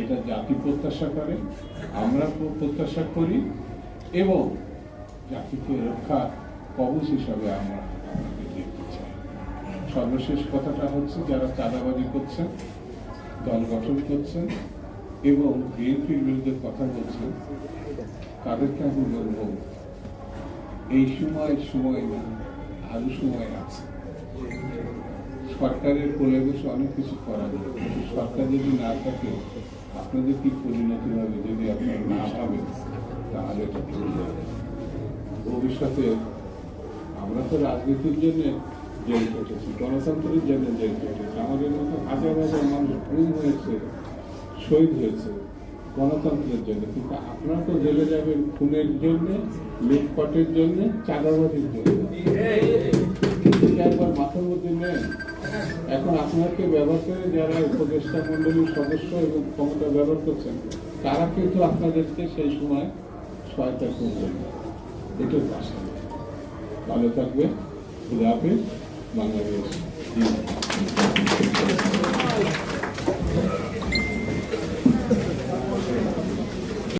এটা জাতি প্রত্যাশা করে, আমরা প্রত্যাশা করি, এবং জাতিকে রক্ষা কবচ হিসাবে আমরা সর্বশেষ কথাটা হচ্ছে, যারা চাঁদাবাজি করছেন, দল গঠন করছেন, এবং বিএনপির বিরুদ্ধে কথা বলছেন, তাদেরকে আমি বলব, এই সময় সময় না, আরও সময় আছে। সরকারের কোলে বসে অনেক কিছু করা যায়। সরকার যদি না থাকে আপনাদের কি পরিণতি হবে, যদি আপনারা না ভাবেন তাহলে এটা ভবিষ্যতে আমরা তো রাজনীতির জন্য জেল কেটেছি গণতন্ত্রের জন্য জেল কেটেছি আমাদের মতো হাজার হাজার মানুষ গুম হয়েছে, শহীদ হয়েছে গণতন্ত্রের জন্য। কিন্তু আপনারা তো জেলে যাবেন খুনের জন্য, লুটপাটের জন্য, চাঁদাবাজির জন্য। এখন আপনাকে ব্যবহার করে যারা উপদেষ্টা মন্ডলীর সদস্য এবং ক্ষমতা ব্যবহার করছেন, তারা কিন্তু আপনাদেরকে সেই সময় সহায়তা করবেন। এটা আশা। ভালো থাকবে খুদা হাফিজ। বাংলাদেশ।